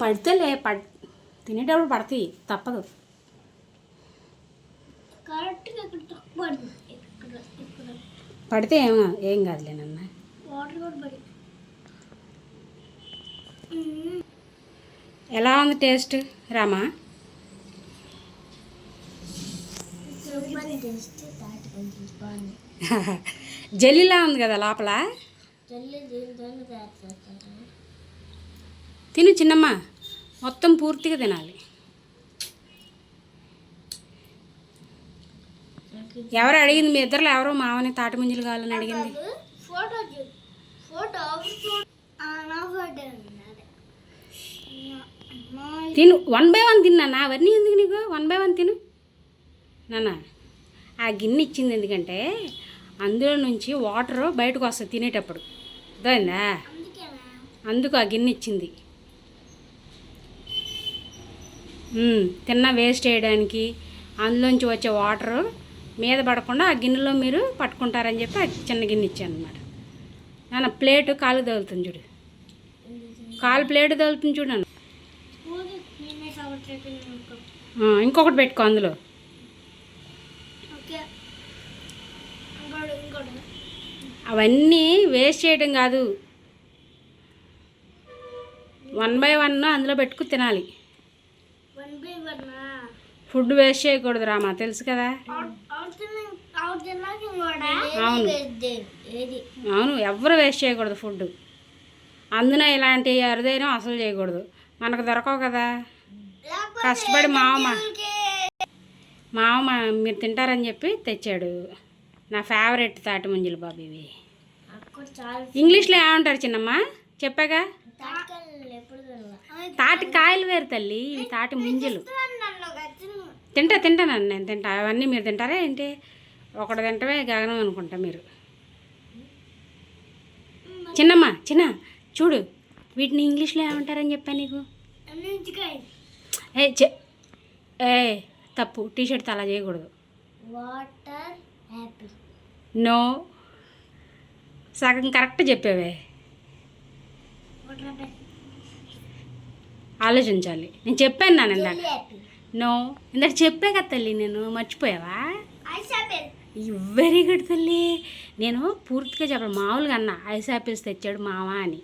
పడితేలే పడ్ తినేటప్పుడు పడతాయి తప్పదు. పడితే ఏం ఏం కాదులే నాన్న. వాటర్ కూడా పడి ఎలా ఉంది టేస్ట్ రామా? జల్లిలా ఉంది కదా లోపల? తిను చిన్నమ్మ మొత్తం పూర్తిగా తినాలి. ఎవరు అడిగింది? మీ ఇద్దరు ఎవరో మామని తాటి ముంజలు కావాలని అడిగింది. తిను వన్ బై వన్ తిన్నా. నా అవన్నీ ఎందుకు నీకు? వన్ బై వన్ తిను. నాన్న ఆ గిన్నె ఇచ్చింది ఎందుకంటే అందులో నుంచి వాటర్ బయటకు వస్తుంది తినేటప్పుడు. అర్థమైందా అందుకు ఆ గిన్నె ఇచ్చింది. తిన్న వేస్ట్ చేయడానికి అందులోంచి వచ్చే వాటర్ మీద పడకుండా ఆ గిన్నెలో మీరు పట్టుకుంటారని చెప్పి ఆ చిన్న గిన్నె ఇచ్చాను అనమాట నాన్న ప్లేట్ కాలు తగులుతుంది చూడు. కాలు ప్లేట్ తగులుతుంది చూడు నన్ను. ఇంకొకటి పెట్టుకో అందులో. ఇంకోటి. అవన్నీ వేస్ట్ చేయడం కాదు. వన్ బై వన్ అందులో పెట్టుకు తినాలి. ఫుడ్ వేస్ట్ చేయకూడదు రామా తెలుసు కదా? అవును. ఏది అవును ఎవ్వరు వేస్ట్ చేయకూడదు ఫుడ్ అందున ఇలాంటి అరుదైన అసలు చేయకూడదు. మనకు దొరకవు కదా. కష్టపడి మామ మామ మా- మీరు తింటారని చెప్పి తెచ్చాడు. నా ఫేవరెట్ తాటి ముంజలు బాబు ఇవి. ఇంగ్లీష్లో ఏమంటారు చిన్నమ్మ? చెప్పాగా? తాటి కాయలు వేరు తల్లి ఇవి తాటి ముంజలు. తింటా తింటానండి నేను తింటా. అవన్నీ మీరు తింటారా ఏంటి? ఒకటి తింటమే గగనం అనుకుంటా మీరు. చిన్నమ్మ చిన్న చూడు. వీటిని ఇంగ్లీష్లో ఏమంటారని చెప్పాను నీకు? ఏ చె ఏ తప్పు. టీ షర్ట్ అలా చేయకూడదు. Water no. సగం కరెక్ట్ చెప్పావే. ఆలోచించాలి. నేను చెప్పాను నాన్న ఇందాక. నో. ఇందాక చెప్పే కదా తల్లి నేను మర్చిపోయావా? వెరీ గుడ్ తల్లి. నేను పూర్తిగా చెప్పాను మామూలుగా అన్న ఐస్ యాపిల్స్ తెచ్చాడు మామ అని.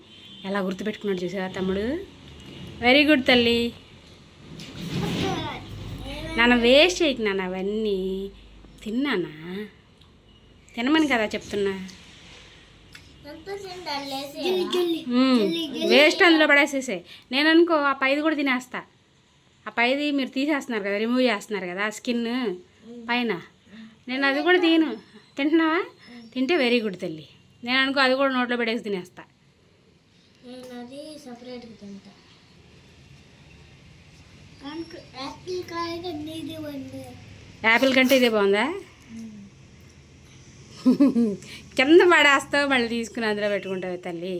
ఎలా గుర్తుపెట్టుకున్నాడు చూసావా తమ్ముడు? వెరీ గుడ్ తల్లి. నాన్న వేస్ట్ చేయకు నాన్న అవన్నీ. తిన్నానా? తినమని కదా చెప్తున్నా. వేస్ట్ అందులో పడేసేసే. నేను అనుకో ఆ పైది కూడా తినేస్తా. ఆ పైది మీరు తీసేస్తున్నారు కదా రిమూవ్ చేస్తున్నారు కదా ఆ స్కిన్ పైన. నేను అది కూడా తిను. తింటున్నావా? తింటే వెరీ గుడ్ తల్లి. నేను అనుకో అది కూడా నోట్లో పెట్టేసి తినేస్తా. యాపిల్ కంటే ఇదే బాగుందా? కింద పడేస్తావు మళ్ళీ తీసుకుని అందులో పెట్టుకుంటావు తల్లి.